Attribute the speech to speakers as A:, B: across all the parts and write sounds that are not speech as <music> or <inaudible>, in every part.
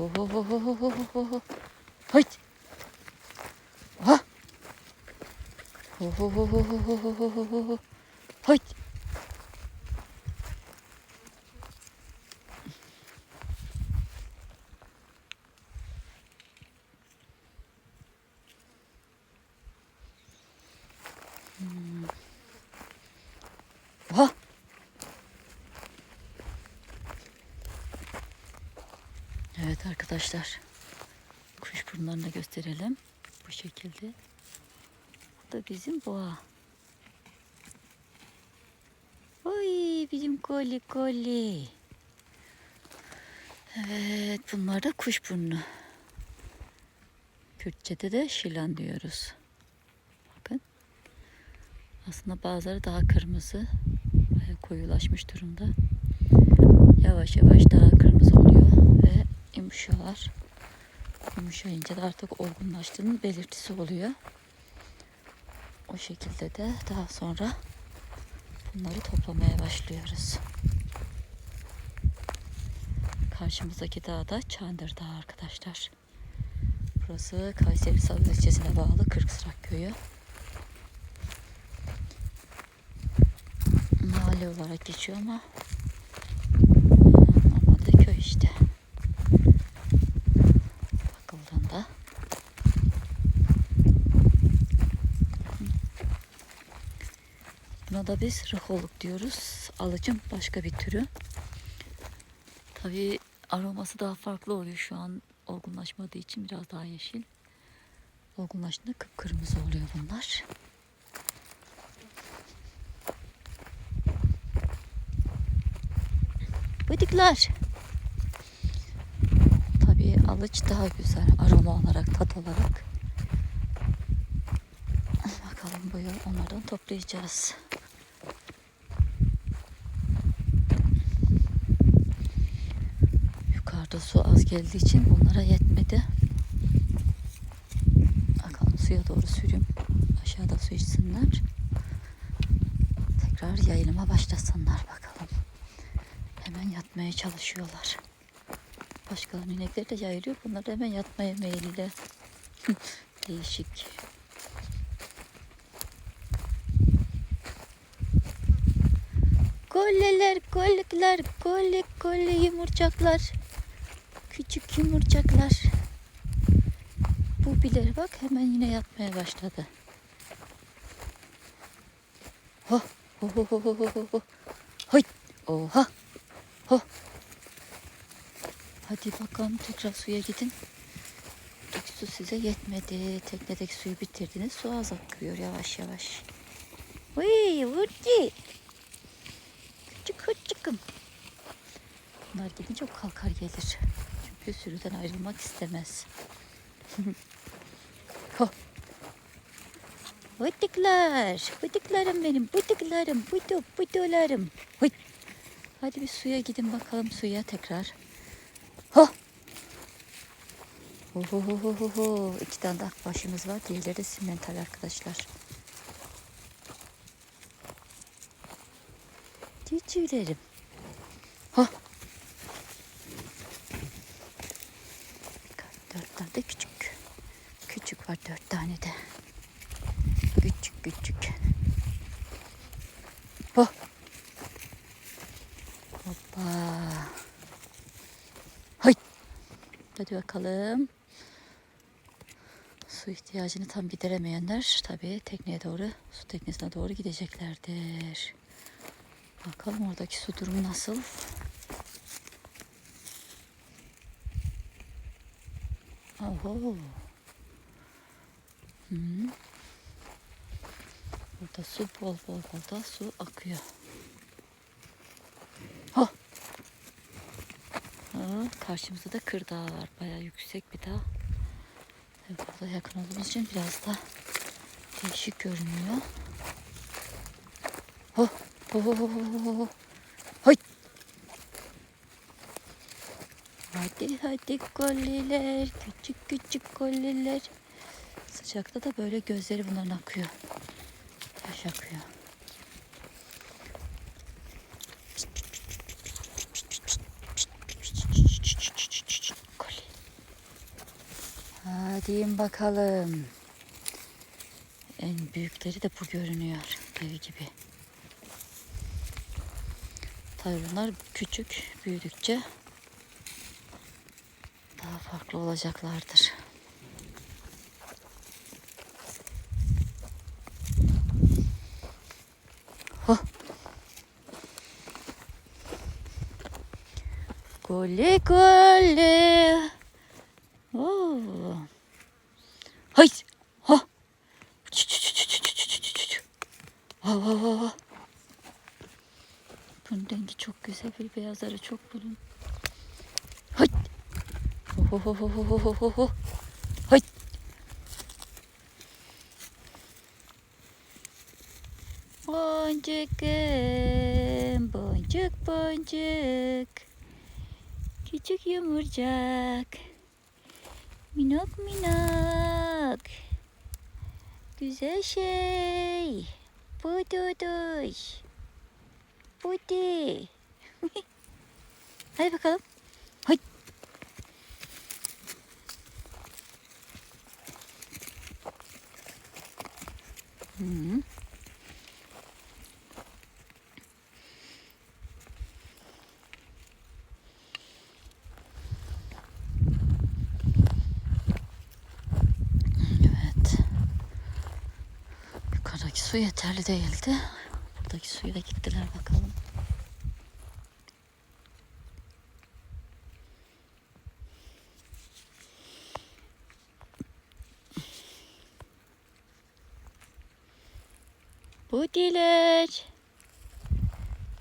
A: Ого-го! Хоть! Arkadaşlar. Kuş burunlarını gösterelim. Bu şekilde. Bu da bizim boğa. Oy bizim koli koli. Evet bunlar da kuş burnu. Kürtçe'de de şilan diyoruz. Bakın. Aslında bazıları daha kırmızı. Koyulaşmış durumda. Yavaş yavaş daha kırmızı oluyor ve yumuşuyorlar. Yumuşayınca da artık olgunlaştığının belirtisi oluyor. O şekilde de daha sonra bunları toplamaya başlıyoruz. Karşımızdaki dağ da Çandır Dağı arkadaşlar. Burası Kayseri Salı ilçesine bağlı Kırkısrak köyü. Mahalle olarak geçiyor ama da biz rıholuk diyoruz. Alıcım başka bir türü. Tabii aroması daha farklı oluyor şu an olgunlaşmadığı için biraz daha yeşil. Olgunlaştığında kıpkırmızı oluyor bunlar. Bıdıklar. Tabii alıç daha güzel aroma olarak, tat olarak. Bakalım bu yıl onlardan toplayacağız. Yukarıda su az geldiği için bunlara yetmedi. Bakalım suya doğru sürüyorum. Aşağıda su içsinler. Tekrar yayılıma başlasınlar bakalım. Hemen yatmaya çalışıyorlar. Başkalarının inekleri de yayılıyor. Bunlar da hemen yatmaya meyilli. <laughs> Değişik. Kolleler, kollikler, kolle, kolle yumurcaklar. Küçük yumurcaklar. Bu bilir bak hemen yine yatmaya başladı. Ho, ho, ho, ho, ho, ho, ho. Oha, ho. Hadi bakalım tekrar suya gidin. Buradaki su size yetmedi. Teknedeki suyu bitirdiniz. Su az akıyor yavaş yavaş. Uy, vurdu. Küçük küçüküm. Bunlar gidince o kalkar gelir. Çünkü sürüden ayrılmak istemez. <laughs> Ho. Bıdıklar, bıdıklarım benim, bıdıklarım, bıdı, bıdılarım. Hıy. Hadi bir suya gidin bakalım suya tekrar. Ho. Ho ho ho ho ho. İki tane de akbaşımız var. Diğerleri de simental arkadaşlar. Cücülerim. Ha. Dört tane de küçük. Küçük var dört tane de. Küçük küçük. Ha. Hoppa. Hay. Hadi bakalım. Su ihtiyacını tam gideremeyenler tabii tekneye doğru, su teknesine doğru gideceklerdir. Bakalım oradaki su durumu nasıl? Oho. Hı. Burada su bol bol bol da su akıyor. Ha. Ha, karşımızda da Kırdağ var. Bayağı yüksek bir dağ. Tabii burada yakın olduğumuz için biraz da değişik görünüyor. Ho ho ho ho ho. Hay. Hadi hadi kolliler. Küçük küçük kolliler. Sıcakta da böyle gözleri bunların akıyor. Yaş akıyor. Çekeyim bakalım. En büyükleri de bu görünüyor. Dev gibi. Tabii bunlar küçük büyüdükçe daha farklı olacaklardır. Kule kule. Oo. Hay. Ha. Çü çü çü çü çü çü çü çü. Ha ha ha ha. Bunun rengi çok güzel. Bir beyazları çok bulun. Hay. Ho ho ho ho ho ho ho. Hay. Boncuk, boncuk, boncuk. Küçük yumurcak. Minok minok. Güzel şey. Bududuş. Budi. <laughs> Hadi bakalım. Hay. Hı -hı. Evet. Yukarıdaki su yeterli değildi. Buradaki suya da gittiler bakalım. Budiler.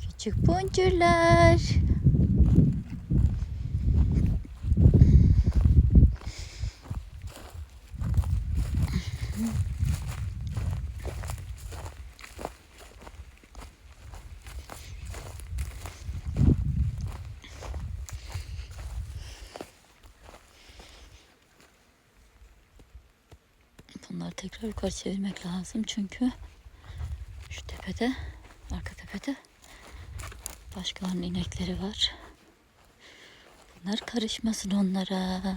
A: Küçük boncuklar. Bunları tekrar yukarı çevirmek lazım çünkü şu tepede, arka tepede başkalarının inekleri var. Bunlar karışmasın onlara.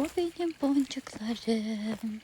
A: O benim boncuklarım.